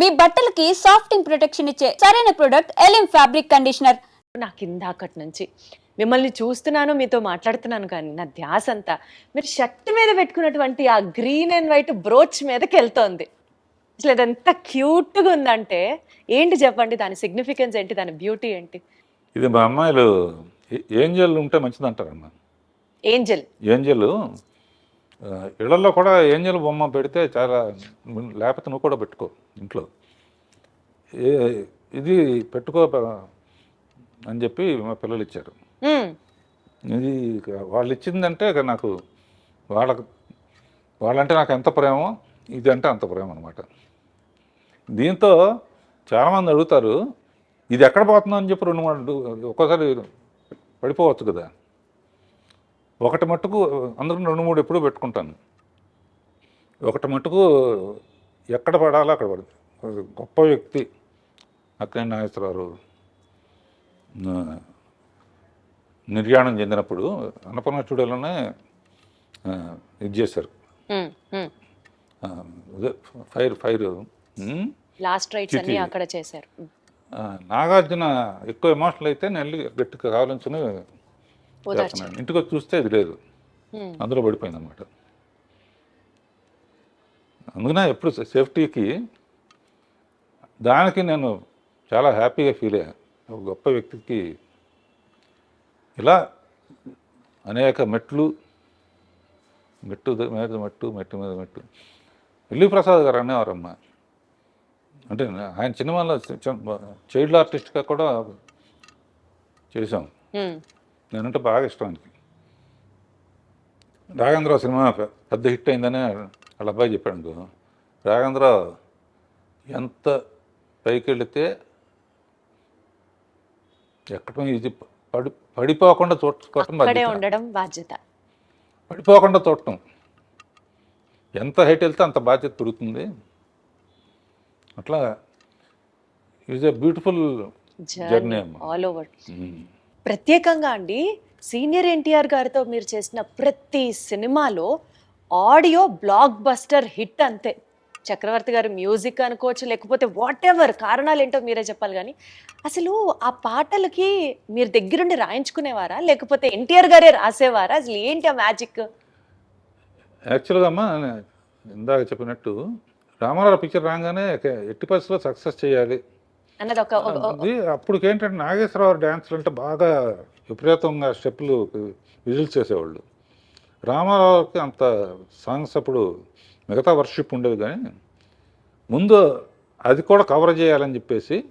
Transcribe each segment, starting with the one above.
మీ బట్టలకి సాఫ్టింగ్ ప్రొటెక్షన్ ఇచ్చే సరైన ప్రొడక్ట్ ఎలిమ్ ఫ్యాబ్రిక్ కండిషనర్ నాకు ఇందాకటి నుంచి. మిమ్మల్ని చూస్తున్నాను మీతో మాట్లాడుతున్నాను కానీ నా ధ్యాస అంతా మీరు షర్ట్ మీద పెట్టుకున్నటువంటి ఆ గ్రీన్ అండ్ వైట్ బ్రోచ్ మీదకి వెళ్తోంది. అసలు అది ఎంత క్యూట్గా ఉందంటే ఏంటి చెప్పండి దాని సిగ్నిఫికెన్స్ ఏంటి దాని బ్యూటీ ఏంటి? ఇది మా అమ్మాయిలు ఏంజల్ ఉంటే మంచిది అంటారమ్మా ఏంజల్ ఏంజల్ ఇళ్ళలో కూడా ఏంజల్ బొమ్మ పెడితే చాలా లేకపోతే నువ్వు కూడా పెట్టుకో ఇంట్లో. ఏ ఇది పెట్టుకో అని చెప్పి మా పిల్లలు ఇచ్చారు. ఇది వాళ్ళు ఇచ్చిందంటే నాకు వాళ్ళకు వాళ్ళంటే నాకు ఎంత ప్రేమో ఇది అంటే అంత ప్రేమ అనమాట దీంతో చాలామంది అడుగుతారు ఇది ఎక్కడ పోతుందో అని చెప్పి రెండు మూడు ఒక్కోసారి పడిపోవచ్చు కదా. ఒకటి మట్టుకు అందరూ రెండు మూడు ఎప్పుడూ పెట్టుకుంటాను. ఒకటి మట్టుకు ఎక్కడ పడాలో అక్కడ పడుతుంది గొప్ప వ్యక్తి అక్కడి నాగేశ్వరరావు నిర్యాణం చెందినప్పుడు అన్నపూర్ణ స్టూడియోలోనే ఆ, ఇది చేశారు. ఫైర్ ఫైర్ లాస్ట్ రైట్స్ అన్ని. అక్కడ చేశారు. నాగార్జున ఎక్కువ ఎమోషనల్ అయితే వెళ్ళి గట్టిగా కావాలని ఇంటికి వచ్చి చూస్తే ఇది లేదు. అందులో పడిపోయింది అనమాట అందుకనే ఎప్పుడు సేఫ్టీకి దానికి నేను చాలా హ్యాపీగా ఫీల్ అయ్యాను ఒక గొప్ప వ్యక్తికి ఇలా అనేక మెట్లు మెట్టు మీద మెట్టు మెట్టు మీద మెట్టు. ఎల్లి ప్రసాద్ గారు అనేవారమ్మా. అంటే ఆయన సినిమాలో చైల్డ్ ఆర్టిస్ట్గా కూడా చేశాం. నేనంటే బాగా ఇష్టం ఆయనకి. రాఘేంద్ర సినిమా పెద్ద హిట్ అయిందని వాళ్ళ అబ్బాయి చెప్పాడు అనుకో. రాఘేంద్ర ఎంత పైకి వెళితే ఎక్కడం ఇది పడి పడిపోకుండా చూసుకోవటం బాధ్యత. ఉండడం బాధ్యత. పడిపోకుండా చూడటం. ఎంత హైట్ వెళ్తే అంత బాధ్యత పెరుగుతుంది. అట్లా is a beautiful journey all over. ప్రత్యేకంగా అండి సీనియర్ ఎన్టీఆర్ గారితో మీరు చేసిన ప్రతి సినిమాలో ఆడియో బ్లాక్ బస్టర్ హిట్ అంతే. చక్రవర్తి గారి మ్యూజిక్ అనుకోవచ్చు లేకపోతే వాట్ ఎవర్ కారణాలు ఏంటో మీరే చెప్పాలి కానీ అసలు ఆ పాటలకి మీరు దగ్గరుండి రాయించుకునేవారా? లేకపోతే ఎన్టీఆర్ గారే రాసేవారా? అసలు ఏంటి ఆ మ్యాజిక్? యాక్చువల్గా అమ్మా ఇందాక చెప్పినట్టు రామారావు పిక్చర్ రాగానే ఎట్టి పరిస్థితుల్లో సక్సెస్ చేయాలి. అన్నది ఒక అప్పటికి ఏంటంటే నాగేశ్వరరావు డ్యాన్స్లు అంటే బాగా విపరీతంగా స్టెప్పులు విజిల్స్ చేసేవాళ్ళు. రామారావుకి అంత సాంగ్స్ అప్పుడు మిగతా వర్షిప్ ఉండేది కానీ ముందు అది కూడా కవర్ చేయాలని చెప్పేసి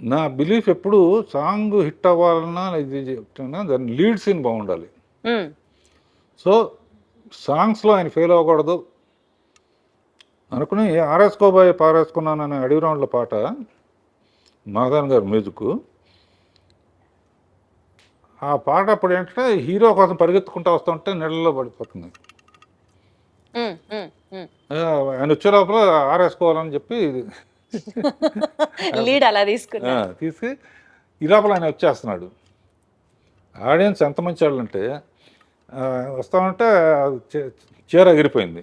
నా బిలీఫ్ ఎప్పుడు సాంగ్ హిట్ అవ్వాలన్నా ఇది చెప్తున్నా దాని లీడ్ సీన్ బాగుండాలి. సో సాంగ్స్లో ఆయన ఫెయిల్ అవ్వకూడదు. అనుకుని ఆరేసుకోబోయే పారేసుకున్నాను అనే అడవి రౌండ్ల పాట మాధవన్ గారు మ్యూజిక్ ఆ పాట అప్పుడు ఏంటంటే హీరో కోసం పరిగెత్తుకుంటూ వస్తుంటే నీళ్ళలో పడిపోతుంది. ఆయన వచ్చే లోపల ఆరేసుకోవాలని చెప్పి లీడ్ అలా తీసుకున్నా. తీసి ఈ లోపల ఆయన వచ్చేస్తున్నాడు. ఆడియన్స్ ఎంత మంచి వాళ్ళు అంటే ఆ, వస్తామంటే చీర ఎగిరిపోయింది.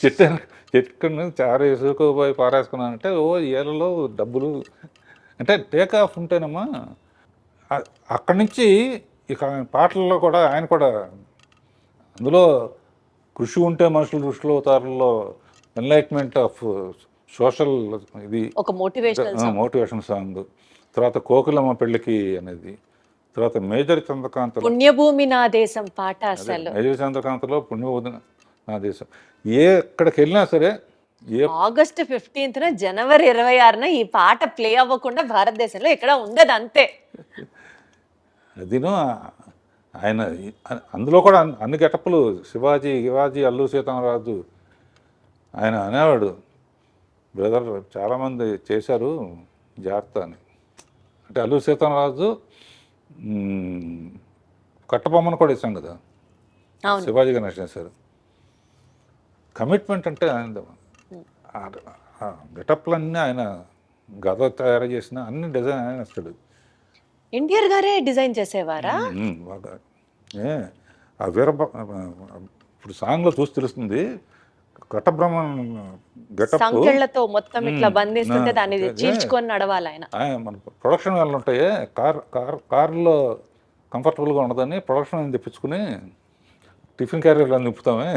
చెట్టు చెట్టు చార వేసుకోపోయి పారేసుకున్నానంటే ఓ ఏళ్ళలో డబ్బులు అంటే టేక్ ఆఫ్ ఉంటేనమ్మా అక్కడి నుంచి ఇక పాటల్లో కూడా ఆయన కూడా అందులో కృషి ఉంటే మనుషులు దృష్టిలో అవుతారులో ఎన్లైట్మెంట్ ఆఫ్ సోషల్ ఇది ఒక మోటివేషనల్ మోటివేషన్ సాంగ్ తర్వాత కోకిలమ్మ పెళ్ళికి అనేది తర్వాత మేజర్ చంద్రకాంత్ పుణ్యభూమి నా దేశం పాట అసలు మేజర్ చంద్రకాంత్లో పుణ్యవదిన నా దేశం. ఏ ఎక్కడికి వెళ్ళినా సరే ఏ ఆగస్ట్ ఫిఫ్టీన్త్ జనవరి ఇరవై ఆరున ఈ పాట ప్లే అవ్వకుండా భారతదేశంలో ఎక్కడ ఉండదు అంతే అదిను ఆయన అందులో కూడా అన్ని- గెటప్పులు శివాజీ శివాజీ అల్లు సీతారాజు ఆయన అనేవాడు. బ్రదర్ చాలామంది చేశారు జాగ్రత్త అని. అంటే అల్లు సీతారాజు కట్టబొమ్మను కూడా ఇస్తాం కదా. శివాజీ గణేష్ చేశారు కమిట్మెంట్ అంటే ఆయన గెటప్లన్నీ ఆయన గద తయారు చేసిన అన్ని డిజైన్ ఆయన ఇస్తాడు ఎన్టీఆర్ గారే డిజైన్ చేసేవారా ఏ ఆ వీర ఇప్పుడు సాంగ్లో చూసి తెలుస్తుంది మొత్తం ఇట్లా. బంధిస్తుంటే దాన్ని అదే. చీల్చుకొని నడవాలి ఆయన మన ప్రొడక్షన్ వాళ్ళు ఉంటాయి కార్ కార్ కార్లో కంఫర్టబుల్గా ఉండదని ప్రొడక్షన్ అని తెప్పించుకుని టిఫిన్ క్యారియర్లో నింపుతామే.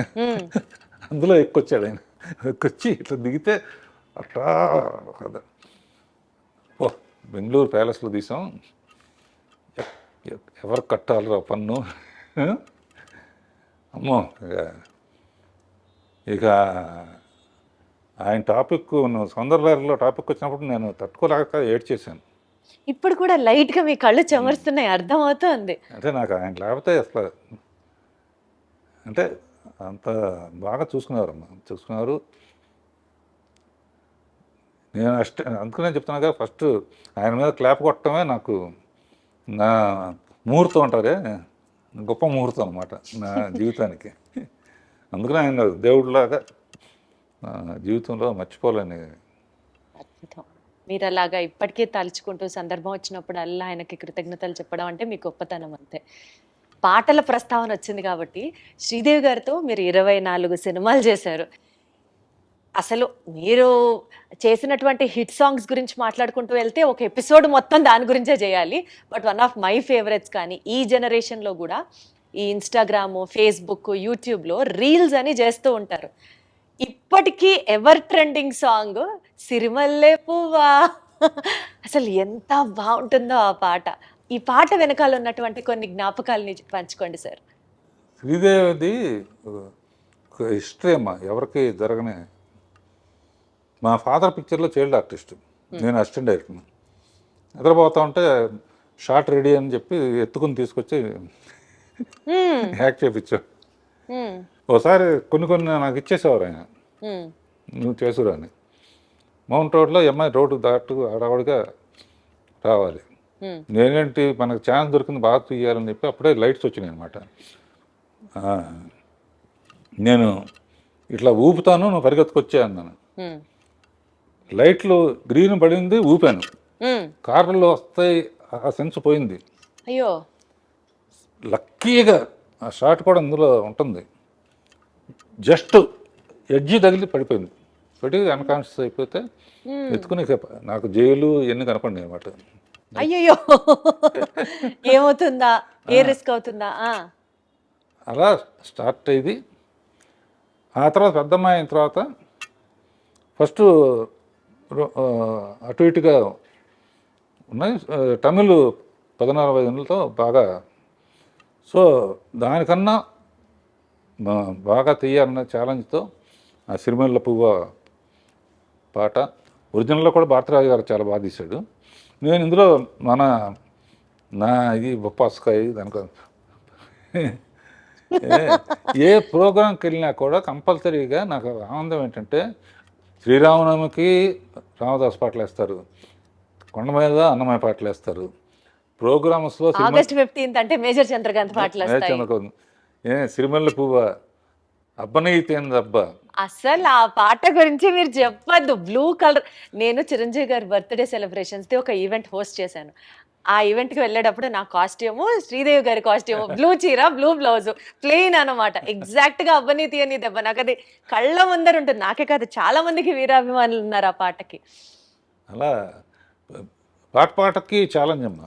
అందులో ఎక్కొచ్చాడు ఆయన. ఎక్కొచ్చి ఇట్లా దిగితే అట్లా కదా ఓ బెంగళూరు ప్యాలెస్లో తీసాం. ఎవరు కట్టాలిరా పన్ను? అమ్మో ఇక ఇక ఆయన టాపిక్ సౌందర్యాలలో టాపిక్ వచ్చినప్పుడు నేను తట్టుకోలేక ఏడ్చేసాను ఇప్పుడు కూడా లైట్గా మీ కళ్ళు చెమరుస్తున్నాయి అర్థం అవుతుంది అంటే నాకు ఆయన లేకపోతే అసలు అంటే అంత బాగా చూసుకున్నారు చూసుకున్నారు. నేను అష్ట అందుకనే చెప్తున్నా కదా ఫస్ట్ ఆయన మీద క్లాప్ కొట్టడమే నాకు నా ముహూర్తం అంటారే గొప్ప ముహూర్తం అనమాట నా జీవితానికి. అందుకనే ఆయన దేవుడిలాగా జీవితంలో మర్చిపోలేని మీరు అలాగా ఇప్పటికీ తలుచుకుంటూ సందర్భం వచ్చినప్పుడు అల్లా ఆయనకి కృతజ్ఞతలు చెప్పడం అంటే మీ గొప్పతనం అంతే. పాటల ప్రస్తావన వచ్చింది కాబట్టి శ్రీదేవి గారితో మీరు ఇరవై నాలుగు సినిమాలు చేశారు. అసలు మీరు చేసినటువంటి హిట్ సాంగ్స్ గురించి మాట్లాడుకుంటూ వెళ్తే ఒక ఎపిసోడ్ మొత్తం దాని గురించే చేయాలి. But one of my favourites కానీ ఈ జనరేషన్లో కూడా ఈ ఇన్స్టాగ్రామ్ ఫేస్బుక్ యూట్యూబ్లో రీల్స్ అని చేస్తూ ఉంటారు. ఇప్పటికీ ఎవర్ ట్రెండింగ్ సాంగ్ సిరిమల్లే పువ్వా? అసలు ఎంత బాగుంటుందో ఆ పాట. ఈ పాట వెనకాల ఉన్నటువంటి కొన్ని జ్ఞాపకాలని పంచుకోండి సార్. శ్రీదేవిది ఒక హిస్టరీ అమ్మా ఎవరికి జరగని. మా ఫాదర్ పిక్చర్లో చైల్డ్ ఆర్టిస్ట్. నేను అసిస్టెంట్ డైరెక్టర్ నిద్రపోతా ఉంటే షార్ట్ రెడీ అని చెప్పి ఎత్తుకుని తీసుకొచ్చి చేయించాం మ్మ్. ఒకసారి కొన్ని కొన్ని నాకు ఇచ్చేసేవారు ఆయన. నువ్వు చేసురా అని మౌంట్ రోడ్లో ఎంఐ రోడ్డు దాటు హడావుడిగా రావాలి. నేనేంటి మనకు ఛాన్స్ దొరికింది బాగా తీయాలని చెప్పి అప్పుడే లైట్స్ వచ్చినాయి అనమాట నేను ఇట్లా ఊపుతాను నువ్వు పరిగెత్తుకొచ్చే అన్నాను. లైట్లు గ్రీన్ పడింది ఊపాను. మ్మ్. కార్లలో వస్తాయి ఆ సెన్స్ పోయింది. అయ్యో. లక్కీగా ఆ షాట్ కూడా అందులో ఉంటుంది. జస్ట్ ఎడ్జి తగిలి పడిపోయింది. పడి అన్కాన్షియస్ అయిపోతే ఎత్తుకుని నాకు జైలు ఎన్ని కనపడి అనమాట అయ్యయ్యో. ఏమవుతుందా? ఏ రిస్క్ అవుతుందా. అలా స్టార్ట్ అయ్యింది. ఆ తర్వాత పెద్దమ్మాయి అయిన తర్వాత ఫస్ట్ అటు ఇటుగా ఉన్నాయి. తమిళ్ పద్నాలుగు ఐదులతో బాగా. సో దానికన్నా బాగా తీయాలన్న ఛాలెంజ్తో ఆ సిరిమల్ల పువ్వ పాట. ఒరిజినల్లో కూడా భారతరాజు గారు చాలా బాగా తీశాడు. నేను ఇందులో మన నా ఇది బొప్పాస్కాయ దానికి ఏ- ప్రోగ్రాంకి వెళ్ళినా కూడా కంపల్సరీగా నాకు ఆనందం ఏంటంటే శ్రీరామనవమికి రామదాస్ పాటలు వేస్తారు. కొండ మీద అన్నమయ్య పాటలు వేస్తారు. ప్రోగ్రామ్స్లో ఆగస్ట్ ఫిఫ్టీన్త్ అంటే మేజర్ చంద్రకాంత్ పాటలు వస్తాయి. ఏ సిరిమల్ల పువ్వ అబ్బనైతేందబ్బా. అసలు ఆ పాట గురించి మీరు చెప్పద్దు. బ్లూ కలర్ నేను చిరంజీవి గారి బర్త్డే సెలబ్రేషన్స్ది ఒక ఈవెంట్ హోస్ట్ చేశాను. ఆ ఈవెంట్కి వెళ్ళేటప్పుడు నా కాస్ట్యూము శ్రీదేవి గారి కాస్ట్యూమ్ బ్లూ చీర బ్లూ బ్లౌజ్ ప్లెయిన్ అనమాట ఎగ్జాక్ట్గా అవ్వనీతి అని దెబ్బ. నాకు అది కళ్ళ ముందర ఉంటుంది. నాకే కాదు చాలా మందికి వీరాభిమానులు ఉన్నారు ఆ పాటకి. అలా పాట పాటకి ఛాలెంజ్ అమ్మా.